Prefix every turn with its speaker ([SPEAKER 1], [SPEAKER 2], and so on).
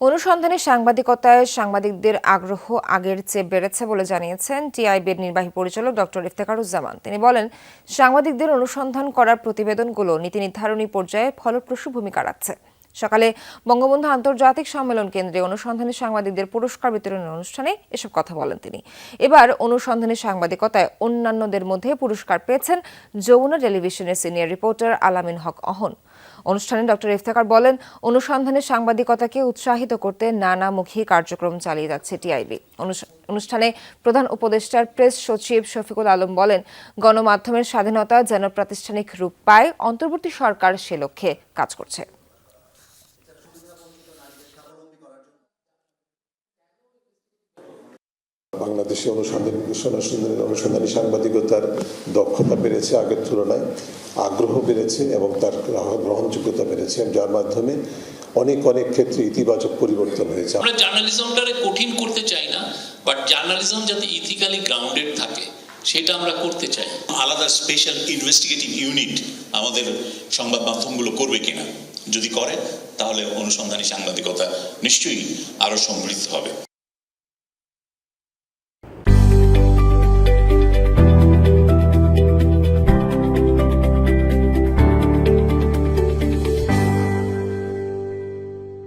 [SPEAKER 1] অনুসন্ধানী সাংবাদিকতায় সাংবাদিকদের আগ্রহ আগের চেয়ে বেড়েছে বলে জানিয়েছেন টিআইবির নির্বাহী পরিচালক ডক্টর ইফতেখারুজ্জামান। তিনি বলেন, সাংবাদিকদের অনুসন্ধান করার প্রতিবেদনগুলো নীতি নির্ধারণী পর্যায়ে ফলপ্রসূ ভূমিকা রাখছে। সকালে বঙ্গবন্ধু আন্তর্জাতিক সম্মেলন কেন্দ্রে অনুসন্ধানী সাংবাদিকদের পুরস্কার বিতরণের অনুষ্ঠানে এসব কথা বলেন তিনি। এবার অনুসন্ধানী সাংবাদিকতায় অন্যান্যদের মধ্যে পুরস্কার পেয়েছেন যমুনা টেলিভিশনের সিনিয়র রিপোর্টার আলামিন হক অহন। অনুষ্ঠানে ডক্টর ইফতেখার বলেন, অনুসন্ধানী সাংবাদিকতাকে উৎসাহিত করতে নানামুখী কার্যক্রম চালিয়ে যাচ্ছে টিআইবি অনুষ্ঠানে প্রধান উপদেষ্টার প্রেস সচিব শফিকুল আলম বলেন, গণমাধ্যমের স্বাধীনতা যেন প্রাতিষ্ঠানিক রূপ পায়, অন্তর্বর্তী সরকার সে লক্ষ্যে কাজ করছে।
[SPEAKER 2] বাংলাদেশে অনুসন্ধান অনুসন্ধানী অনুসন্ধানী সাংবাদিকতার দক্ষতা বেড়েছে আগের তুলনায় আগ্রহ বেড়েছে এবং তার গ্রহণযোগ্যতা বেড়েছে। যার মাধ্যমে অনেক অনেক ক্ষেত্রে ইতিবাচক পরিবর্তন হয়েছে।
[SPEAKER 3] আমরা জার্নালিজমটারে কঠিন করতে চাই না বাট জার্নালিজম যাতে ইথিক্যালি গ্রাউন্ডেড থাকে সেটা আমরা করতে চাই।
[SPEAKER 4] আলাদা স্পেশাল ইনভেস্টিগেটিভ ইউনিট আমাদের সংবাদ মাধ্যমগুলো করবে কিনা যদি করে তাহলে অনুসন্ধানী সাংবাদিকতা নিশ্চয়ই আরও সমৃদ্ধ হবে।